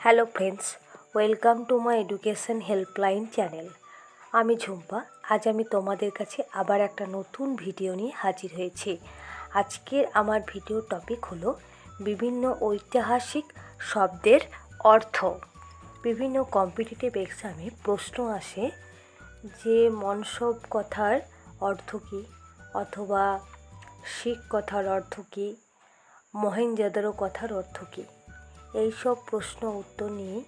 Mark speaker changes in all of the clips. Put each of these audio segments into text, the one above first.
Speaker 1: Hello friends, welcome to my education helpline channel. আমি ঝুম্পা, আজ আমি তোমাদের কাছে আবার একটা নতুন ভিডিও নিয়ে হাজির হয়েছি। আজকের আমার ভিডিও টপিক হলো বিভিন্ন ঐতিহাসিক শব্দের অর্থ। বিভিন্ন কম্পিটিটিভ এক্সামে প্রশ্ন আসে যে মনসব কথার অর্থ কী? অথবা শিখ কথার অর্থ কী? মহেঞ্জোদারো কথার অর্থ কী? এইসব প্রশ্ন উত্তর নিয়ে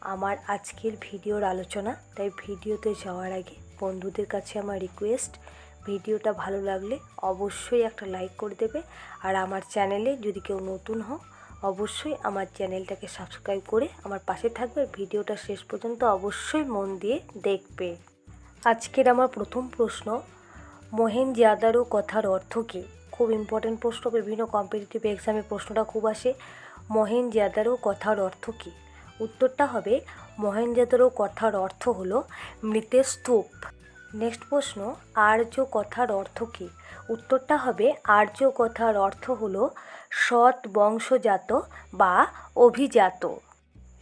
Speaker 1: আমার আজকের ভিডিওর আলোচনা। তাই ভিডিওতে যাওয়ার আগে বন্ধুদের কাছে আমার রিকোয়েস্ট ভিডিওটা ভালো লাগলে অবশ্যই একটা লাইক করে দেবে। আর আমার চ্যানেলে যদি কেউ নতুন হও, অবশ্যই আমার চ্যানেলটাকে সাবস্ক্রাইব করে আমার পাশে থাকবে। ভিডিওটা শেষ পর্যন্ত অবশ্যই মন দিয়ে দেখবে। আজকের আমার প্রথম প্রশ্ন মহেনজাদারো কথার অর্থ কী? খুব ইম্পর্টেন্ট প্রশ্ন। বিভিন্ন কম্পিটিটিভ এক্সামে প্রশ্নটা খুব আসে। মহেনজাদারো কথার অর্থ কী? উত্তরটা হবে মহেনজাদারো কথার অর্থ হল মৃতের স্তূপ। নেক্সট প্রশ্ন, আর্য কথার অর্থ কী? উত্তরটা হবে, আর্য কথার অর্থ হল সৎ বংশজাত বা অভিজাত।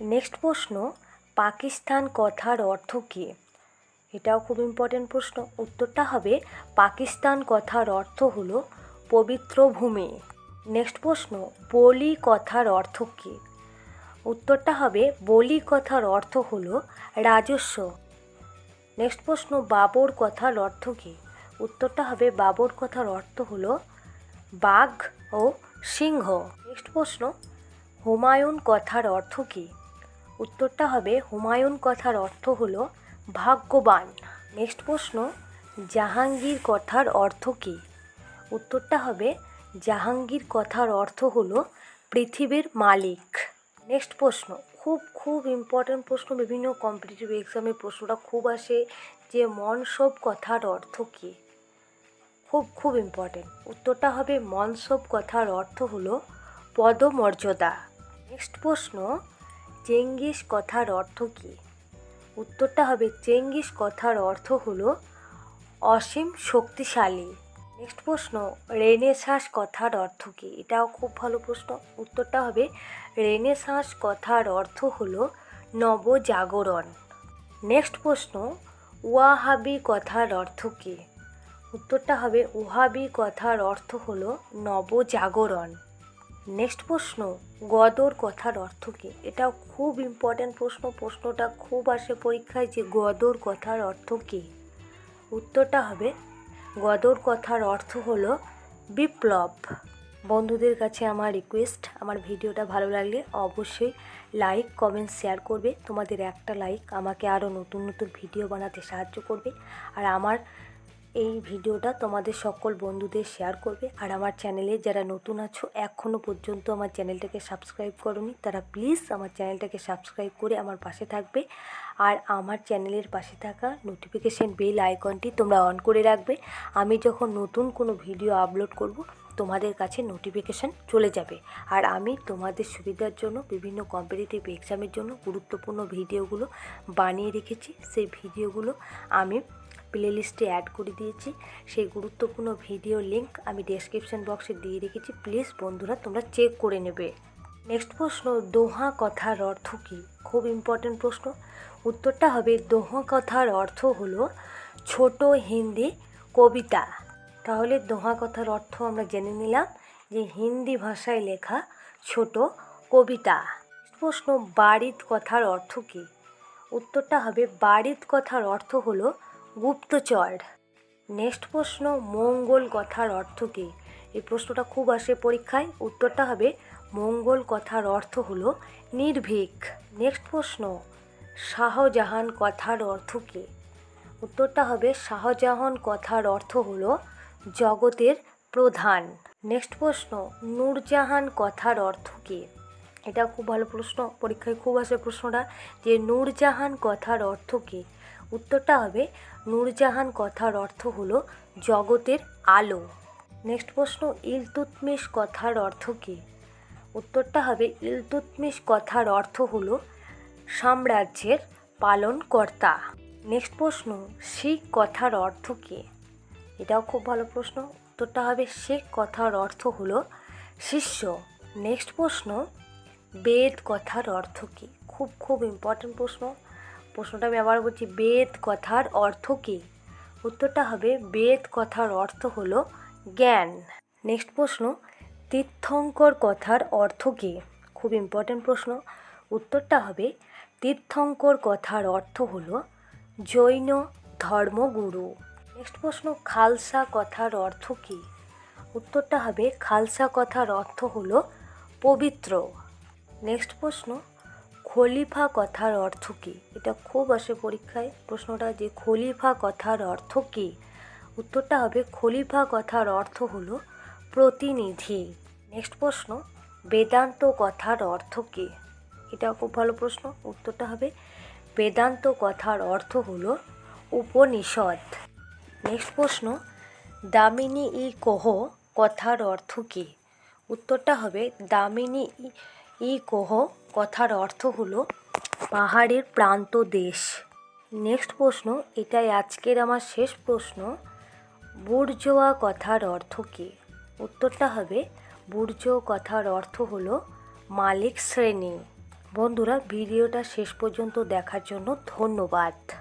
Speaker 1: নেক্সট প্রশ্ন, পাকিস্তান কথার অর্থ কী? এটাও খুব ইম্পর্টেন্ট প্রশ্ন। উত্তরটা হবে, পাকিস্তান কথার অর্থ হলো পবিত্র ভূমি। নেক্সট প্রশ্ন, বলি কথার অর্থ কী? উত্তরটা হবে, বলি কথার অর্থ হলো রাজস্ব। নেক্সট প্রশ্ন, বাবর কথার অর্থ কী? উত্তরটা হবে, বাবর কথার অর্থ হলো বাঘ ও সিংহ। নেক্সট প্রশ্ন, হুমায়ুন কথার অর্থ কী? উত্তরটা হবে, হুমায়ুন কথার অর্থ হলো ভাগ্যবান। নেক্সট প্রশ্ন, জাহাঙ্গীর কথার অর্থ কী? উত্তরটা হবে জাহাঙ্গীর কথার অর্থ হলো পৃথিবীর মালিক। নেক্সট প্রশ্ন। খুব খুব ইম্পর্ট্যান্ট প্রশ্ন। বিভিন্ন কম্পিটিটিভ এক্সামে প্রশ্নটা খুব আসে যে মনসব কথার অর্থ কী? খুব খুব ইম্পর্টেন্ট উত্তরটা হবে মনসব কথার অর্থ হলো পদমর্যাদা। নেক্সট প্রশ্ন। চেঙ্গিস কথার অর্থ কী? উত্তরটা হবে চেঙ্গিস কথার অর্থ হলো অসীম শক্তিশালী। নেক্সট প্রশ্ন, রেনেসাঁস কথার অর্থ কী? এটাও খুব ভালো প্রশ্ন। উত্তরটা হবে, রেনেসাঁস কথার অর্থ হলো নবজাগরণ। নেক্সট প্রশ্ন ওয়াহাবি কথার অর্থ কী? উত্তরটা হবে ওহাবি কথার অর্থ হলো নবজাগরণ। নেক্সট প্রশ্ন, গদর কথার অর্থ কী? এটাও খুব ইম্পর্ট্যান্ট প্রশ্ন। প্রশ্নটা খুব আসে পরীক্ষায় যে গদর কথার অর্থ কী? উত্তরটা হবে গদর কথার অর্থ হলো বিপ্লব। বন্ধুদের কাছে আমার রিকোয়েস্ট আমার ভিডিওটা ভালো লাগলে অবশ্যই লাইক কমেন্ট শেয়ার করবে। তোমাদের একটা লাইক আমাকে আরও নতুন নতুন ভিডিও বানাতে সাহায্য করবে। আর আমার এই ভিডিওটা তোমাদের সকল বন্ধুদের শেয়ার করবে। আর আমার চ্যানেলে যারা নতুন আছো এখনও পর্যন্ত আমার চ্যানেলটাকে সাবস্ক্রাইব করনি, তারা প্লিজ আমার চ্যানেলটাকে সাবস্ক্রাইব করে আমার পাশে থাকবে। আর আমার চ্যানেলের পাশে থাকা নোটিফিকেশান বেল আইকনটি তোমরা অন করে রাখবে। আমি যখন নতুন কোনো ভিডিও আপলোড করব, তোমাদের কাছে নোটিফিকেশান চলে যাবে। আর আমি তোমাদের সুবিধার জন্য, বিভিন্ন কম্পিটিটিভ এক্সামের জন্য গুরুত্বপূর্ণ ভিডিওগুলো বানিয়ে রেখেছি। সেই ভিডিওগুলো আমি প্লে লিস্টে অ্যাড করে দিয়েছি। সেই গুরুত্বপূর্ণ ভিডিও লিঙ্ক আমি ডেসক্রিপশন বক্সে দিয়ে রেখেছি। প্লিজ বন্ধুরা, তোমরা চেক করে নেবে। নেক্সট প্রশ্ন, দোহা কথার অর্থ কী? খুব ইম্পর্টেন্ট প্রশ্ন। উত্তরটা হবে, দোহা কথার অর্থ হলো ছোট হিন্দি কবিতা। তাহলে দোহা কথার অর্থ আমরা জেনে নিলাম যে হিন্দি ভাষায় লেখা ছোট কবিতা। প্রশ্ন, বাড়িত কথার অর্থ কী? উত্তরটা হবে, বাড়িত কথার অর্থ হলো গুপ্তচর। নেক্সট প্রশ্ন, মঙ্গল কথার অর্থ কী? এই প্রশ্নটা খুব আসে পরীক্ষায়। উত্তরটা হবে, মঙ্গল কথার অর্থ হলো নির্ভীক। নেক্সট প্রশ্ন, শাহজাহান কথার অর্থ কী? উত্তরটা হবে, শাহজাহান কথার অর্থ হলো জগতের প্রধান। নেক্সট প্রশ্ন, নূরজাহান কথার অর্থ কী? এটা খুব ভালো প্রশ্ন, পরীক্ষায় খুব আসে প্রশ্নটা যে নূরজাহান কথার অর্থ কী? উত্তরটা হবে, নূরজাহান কথার অর্থ হলো জগতের আলো। নেক্সট প্রশ্ন ইলতুতমিশ কথার অর্থ কী? উত্তরটা হবে ইলতুতমিশ কথার অর্থ হলো সাম্রাজ্যের পালনকর্তা। নেক্সট প্রশ্ন, শিখ কথার অর্থ কী? এটাও খুব ভালো প্রশ্ন। উত্তরটা হবে, শেখ কথার অর্থ হলো শিষ্য। নেক্সট প্রশ্ন, বেদ কথার অর্থ কী? খুব খুব ইম্পর্ট্যান্ট প্রশ্ন। প্রশ্নটা আমি আবার বলছি, বেদ কথার অর্থ কী? উত্তরটা হবে, বেদ কথার অর্থ হলো জ্ঞান। নেক্সট প্রশ্ন, তীর্থঙ্কর কথার অর্থ কী? খুব ইম্পর্ট্যান্ট প্রশ্ন। উত্তরটা হবে, তীর্থঙ্কর কথার অর্থ হলো জৈন ধর্মগুরু। নেক্সট প্রশ্ন, খালসা কথার অর্থ কী? উত্তরটা হবে, খালসা কথার অর্থ হলো পবিত্র। নেক্সট প্রশ্ন খলিফা কথার অর্থ কী? এটা খুব আসে পরীক্ষায়। প্রশ্নটা যে খলিফা কথার অর্থ কী? উত্তরটা হবে খলিফা কথার অর্থ হলো প্রতিনিধি। নেক্সট প্রশ্ন, বেদান্ত কথার অর্থ কী? এটা খুব ভালো প্রশ্ন। উত্তরটা হবে, বেদান্ত কথার অর্থ হলো উপনিষদ। নেক্সট প্রশ্ন, দামিনী ই কোহ কথার অর্থ কী? উত্তরটা হবে, দামিনী ই কোহ, কথার অর্থ হলো পাহাড়ের প্রান্ত দেশ। নেক্সট প্রশ্ন, এটাই আজকের আমার শেষ প্রশ্ন। বুর্জোয়া কথার অর্থ কী? উত্তরটা হবে বুর্জ কথার অর্থ হলো মালিক শ্রেণি। বন্ধুরা, ভিডিওটা শেষ পর্যন্ত দেখার জন্য ধন্যবাদ।